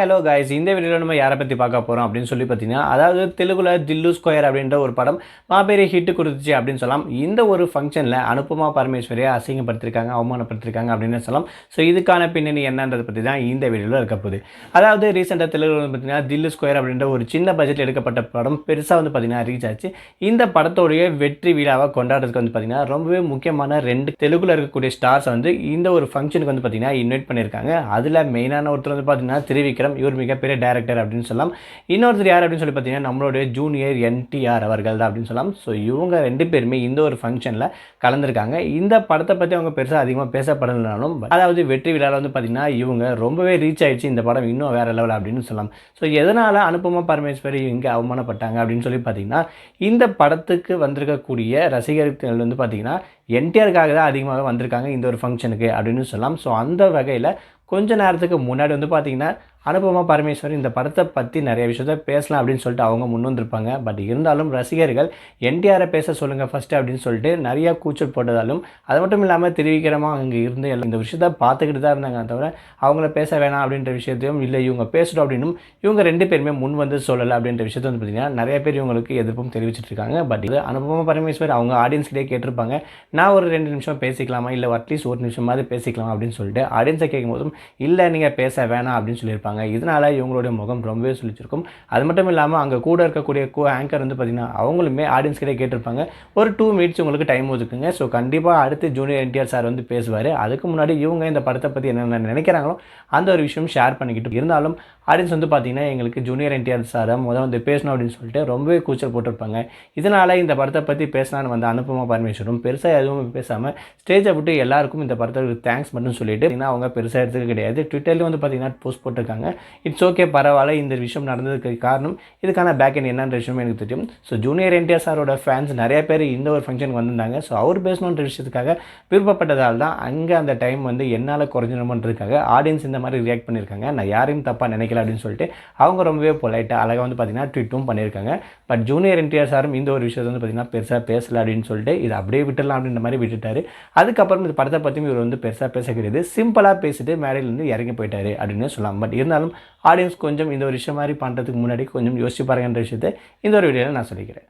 Hello guys இந்த வீடியோவில் நம்ம யாரை பற்றி பார்க்க போகிறோம் அப்படின்னு சொல்லி பார்த்தீங்கன்னா அதாவது தெலுங்குல தில்லு ஸ்கொயர் அப்படின்ற ஒரு படம் மாபெரிய ஹிட் கொடுத்துச்சு அப்படின்னு சொல்லலாம். இந்த ஒரு ஃபங்க்ஷனில் அனுப்புமா பரமேஸ்வரியை அசிங்கப்படுத்திருக்காங்க அவமானப்படுத்திருக்காங்க அப்படின்னு சொல்லலாம். ஸோ இதுக்கான பின்னணி என்னன்றது பற்றி தான் இந்த வீடியோவில் இருக்க போகுது. அதாவது ரீசெண்டாக தெலுங்குல வந்து பார்த்தீங்கன்னா தில்லு ஸ்கொயர் அப்படின்ற ஒரு சின்ன பட்ஜெட்டில் எடுக்கப்பட்ட படம் பெருசாக வந்து பார்த்திங்கன்னா ரீச் ஆச்சு. இந்த படத்தோடைய வெற்றி விழாவை கொண்டாடுறதுக்கு வந்து பார்த்திங்கன்னா ரொம்பவே முக்கியமான ரெண்டு தெலுங்குல இருக்கக்கூடிய ஸ்டார்ஸ் வந்து இந்த ஒரு ஃபங்க்ஷனுக்கு வந்து பார்த்திங்கன்னா இன்வைட் பண்ணியிருக்காங்க. அதில் மெயினான ஒருத்தர் வந்து பார்த்தீங்கன்னா சிதம்பரம் இவர் மிகப்பெரிய டேரக்டர் அப்படின்னு சொல்லலாம். இன்னொருத்தர் யார் அப்படின்னு சொல்லி பார்த்தீங்கன்னா நம்மளுடைய ஜூனியர் என்டிஆர் அவர்கள் தான் அப்படின்னு சொல்லலாம். ஸோ இவங்க ரெண்டு பேருமே இந்த ஒரு ஃபங்க்ஷனில் கலந்துருக்காங்க. இந்த படத்தை பற்றி அவங்க பெருசாக அதிகமாக பேசப்படலைனாலும் அதாவது வெற்றி விழாவில் வந்து பார்த்தீங்கன்னா இவங்க ரொம்பவே ரீச் ஆயிடுச்சு. இந்த படம் இன்னும் வேறு லெவல் அப்படின்னு சொல்லலாம். ஸோ எதனால் அனுபமா பரமேஸ்வரி இங்கே அவமானப்பட்டாங்க அப்படின்னு சொல்லி பார்த்தீங்கன்னா இந்த படத்துக்கு வந்திருக்கக்கூடிய ரசிகர்கள் வந்து பார்த்தீங்கன்னா என்டிஆருக்காக தான் அதிகமாக வந்திருக்காங்க இந்த ஒரு ஃபங்க்ஷனுக்கு அப்படின்னு சொல்லலாம். ஸோ அந்த வகையில் கொஞ்ச நேரத்துக்கு முன்னாடி வந்து பார்த்தீங்கன்னா அனுபமா பரமேஸ்வர் இந்த படத்தை பற்றி நிறைய விஷயத்த பேசலாம் அப்படின்னு சொல்லிட்டு அவங்க முன் வந்திருப்பாங்க பட் இருந்தாலும் ரசிகர்கள் என்டிஆரை பேச சொல்லுங்கள் ஃபஸ்ட்டு அப்படின்னு சொல்லிட்டு நிறையா கூச்சல் போட்டதாலும் அது மட்டும் இல்லாமல் திருவிக்கிரமாக அங்கே இருந்து இந்த விஷயத்த பார்த்துக்கிட்டு தான் இருந்தாங்க. தவிர அவங்கள பேச வேணாம் அப்படின்ற விஷயத்தையும் இல்லை இவங்க பேசணும் அப்படின்னும் இவங்க ரெண்டு பேருமே முன் வந்து சொல்லலை அப்படின்ற விஷயத்த வந்து பார்த்தீங்கன்னா நிறைய பேர் இவங்களுக்கு எதிர்ப்பும் தெரிவிச்சிட்டு இருக்காங்க. பட் இது அனுபமா பரமேஸ்வர் அவங்க ஆடியன்ஸ்கிட்டே கேட்டிருப்பாங்க. நான் ஒரு ரெண்டு நிமிஷம் பேசிக்கலாமா? இல்லை அட்லீஸ்ட் ஒரு நிமிஷமாவது பேசிக்கலாம்? அப்படின்னு சொல்லிட்டு ஆடியன்ஸை கேட்கும்போதும் இல்லை நீங்கள் பேச வேணாம் அப்படின்னு சொல்லியிருப்பாங்க. இதனால் இவங்களுடைய முகம் ரொம்பவே சொல்லிச்சிருக்கும் அது மட்டும் இல்லாமல் அங்கே கூட இருக்கக்கூடிய கோ ஆங்கர் வந்து பார்த்திங்கன்னா அவங்களுமே ஆடியன்ஸ் கிட்டே கேட்டிருப்பாங்க. ஒரு டூ மினிட்ஸ் உங்களுக்கு டைம் ஒதுக்குங்க. ஸோ கண்டிப்பாக அடுத்து ஜூனியர் என்டிஆர் சார் வந்து பேசுவார். அதுக்கு முன்னாடி இவங்க இந்த படத்தை பற்றி என்னென்ன நினைக்கிறாங்களோ அந்த ஒரு விஷயம் ஷேர் பண்ணிக்கிட்டு இருந்தாலும் ஆடியன்ஸ் வந்து பார்த்திங்கன்னா எங்களுக்கு ஜூனியர் என்டிஆர் சாரை முதல் வந்து பேசணும் அப்படின்னு சொல்லிட்டு ரொம்பவே கூச்சல் போட்டிருப்பாங்க. இதனால் இந்த படத்தை பற்றி பேசலான்னு வந்த அனுபமா பரமேஸ்வரும் பெருசாக எதுவும் பேசாமல் ஸ்டேஜை விட்டு எல்லாருக்கும் இந்த படத்துக்கு தேங்க்ஸ் மட்டும் சொல்லிட்டு ஏன்னா அவங்க பெருசாக எடுத்துக்க கிடையாது. ட்விட்டர்லேயும் வந்து பார்த்தீங்கன்னா போஸ்ட் போட்டிருக்காங்க. இட்ஸ் ஓகே பரவாயில்ல இந்த விஷயம் நடந்ததுக்கு காரணம் இதுக்கான பேக் எண்ட் என்னன்ற விஷயம் எனக்கு தெரியும். ஸோ ஜூனியர் என்டிஆர் சாரோட ஃபேன்ஸ் நிறைய பேர் இந்த ஒரு ஃபங்க்ஷனுக்கு வந்திருந்தாங்க. ஸோ அவர் பேசணுன்ற விஷயத்துக்காக விருப்பப்பட்டதால் தான் அங்கே அந்த டைம் வந்து என்னால் குறைஞ்சிடணுன்றதுக்காக ஆடியன்ஸ் இந்த மாதிரி ரியாக்ட் பண்ணியிருக்காங்க. நான் யாரையும் தப்பாக நினைக்கல. அப்படின்னு சொல்லிட்டு அவங்க ரொம்பவே பொலைட்டாக அழகாக வந்து பார்த்தீங்கன்னா ட்வீட்டும் பண்ணியிருக்காங்க. பட் ஜூனியர் என்டிஆர் சாரும் இந்த ஒரு விஷயத்தை வந்து பார்த்திங்கன்னா பெருசாக பேசலை அப்படின்னு சொல்லிட்டு இது அப்படியே விட்டுடலாம் அப்படின்ற மாதிரி விட்டுட்டாரு. அதுக்கப்புறம் இந்த படத்தை பற்றியும் இவர் வந்து பெருசாக பேச கிடையாது சிம்பிளாக பேசிட்டு மேடையிலேருந்து இறங்கி போயிட்டாரு அப்படின்னு சொல்லலாம். பட் இருந்தாலும் ஆடியன்ஸ் கொஞ்சம் இந்த ஒரு விஷயம் மாதிரி பண்ணுறதுக்கு முன்னாடி கொஞ்சம் யோசிச்சு பாருங்கன்ற விஷயத்தை இந்த ஒரு வீடியோவில் நான் சொல்லிக்கிறேன்.